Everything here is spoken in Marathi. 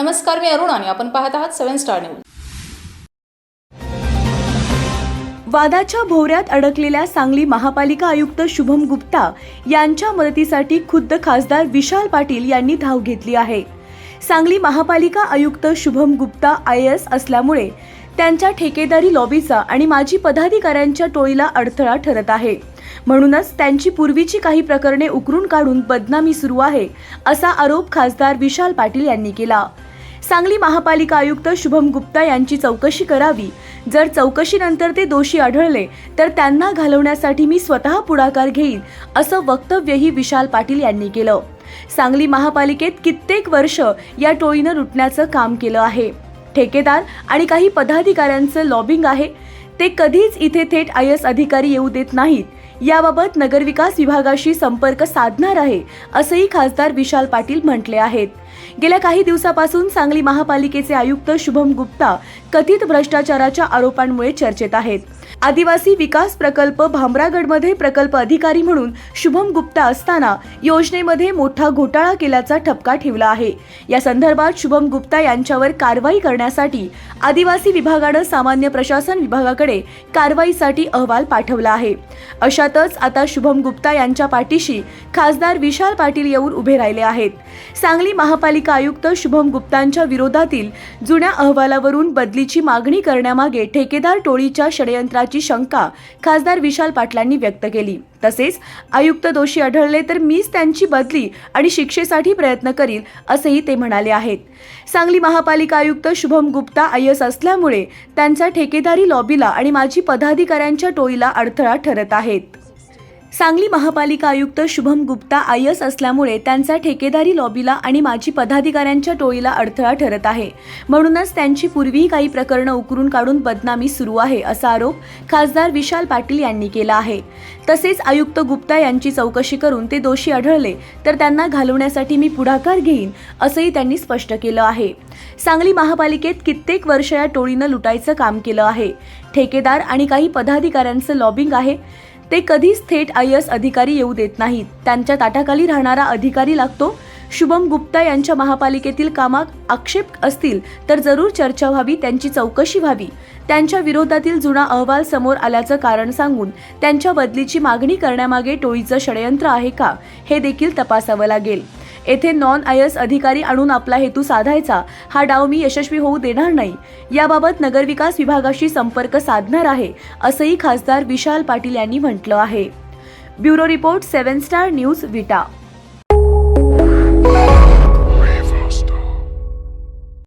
नमस्कार मी अरुण आणि आपण पाहत आहात सेव्हन स्टार न्यूज. वादाच्या भोवऱ्यात अडकलेल्या सांगली महापालिका आयुक्त शुभम गुप्ता यांच्या मदतीसाठी खुद्द खासदार विशाल पाटील यांनी धाव घेतली आहे. सांगली महापालिका आयुक्त शुभम गुप्ता आय एस असल्यामुळे त्यांच्या ठेकेदारी लॉबीचा आणि माजी पदाधिकाऱ्यांच्या टोळीला अडथळा ठरत आहे. म्हणूनच त्यांची पूर्वीची काही प्रकरणे उकरून काढून बदनामी सुरू आहे असा आरोप खासदार विशाल पाटील यांनी केला. सांगली महापालिका आयुक्त शुभम गुप्ता यांची चौकशी करावी. जर चौकशीनंतर ते दोषी आढळले तर त्यांना घालवण्यासाठी मी स्वतः पुढाकार घेईन असं वक्तव्यही विशाल पाटील यांनी केलं. सांगली महापालिकेत कित्येक वर्ष या टोळीनं लुटण्याचं काम केलं आहे. ठेकेदार आणि काही पदाधिकाऱ्यांचं लॉबिंग आहे. ते कधीच इथे थेट आय एस अधिकारी येऊ देत नाहीत. याबाबत नगरविकास विभागाशी संपर्क साधणार आहे असंही खासदार विशाल पाटील म्हटले आहेत. गेल्या काही दिवसापासून सांगली महापालिकेचे आयुक्त शुभम गुप्ता कथित भ्रष्टाचाराच्या आरोपांमुळे चर्चेत आहेत. आदिवासी विकास प्रकल्प भामरागडमध्ये प्रकल्प अधिकारी म्हणून शुभम गुप्ता असताना योजनेमध्ये मोठा घोटाळा केल्याचा ठपका ठेवला आहे. या संदर्भात शुभम गुप्ता यांच्यावर कारवाई करण्यासाठी आदिवासी विभागानं सामान्य प्रशासन विभागाकडे कारवाईसाठी अहवाल पाठवला आहे. अशातच आता शुभम गुप्ता यांच्या पाठीशी खासदार विशाल पाटील येऊन उभे राहिले आहेत. सांगली महापालिका आयुक्त शुभम गुप्तांच्या विरोधातील जुन्या अहवालावरून बदलीची मागणी करण्यामागे ठेकेदार टोळीच्या षडयंत्राची शंका खासदार विशाल पाटलांनी व्यक्त केली. तसेच आयुक्त दोषी आढळले तर मीच त्यांची बदली आणि शिक्षेसाठी प्रयत्न करील असेही ते म्हणाले आहेत. सांगली महापालिका आयुक्त शुभम गुप्ता आय एस असल्यामुळे त्यांचा ठेकेदारी लॉबीला आणि माजी पदाधिकाऱ्यांच्या टोळीला अडथळा ठरत आहेत. सांगली महापालिका आयुक्त शुभम गुप्ता आय एस असल्यामुळे त्यांचा ठेकेदारी लॉबीला आणि माजी पदाधिकाऱ्यांच्या टोळीला अडथळा ठरत आहे. म्हणूनच त्यांची पूर्वीही काही प्रकरणं उकरून काढून बदनामी सुरू आहे असा आरोप खासदार विशाल पाटील यांनी केला आहे. तसेच आयुक्त गुप्ता यांची चौकशी करून ते दोषी आढळले तर त्यांना घालवण्यासाठी मी पुढाकार घेईन असंही त्यांनी स्पष्ट केलं आहे. सांगली महापालिकेत कित्येक वर्ष या टोळीनं लुटायचं काम केलं आहे. ठेकेदार आणि काही पदाधिकाऱ्यांचं लॉबिंग आहे. ते कधीच थेट आय एस अधिकारी येऊ देत नाहीत. त्यांच्या ताटाखाली राहणारा अधिकारी लागतो. शुभम गुप्ता यांच्या महापालिकेतील कामात आक्षेप असतील तर जरूर चर्चा व्हावी त्यांची चौकशी व्हावी. त्यांच्या विरोधातील जुना अहवाल समोर आल्याचं कारण सांगून त्यांच्या बदलीची मागणी करण्यामागे टोळीचं षडयंत्र आहे का हे देखील तपासावं लागेल. येथे नॉन आय एस अधिकारी आणून आपला हेतू साधायचा. हा डाव मी यशस्वी होऊ देणार नाही. याबाबत नगरविकास विभागाशी संपर्क साधणार आहे असंही खासदार विशाल पाटील यांनी म्हटलं आहे. Bureau report seven star news Vita.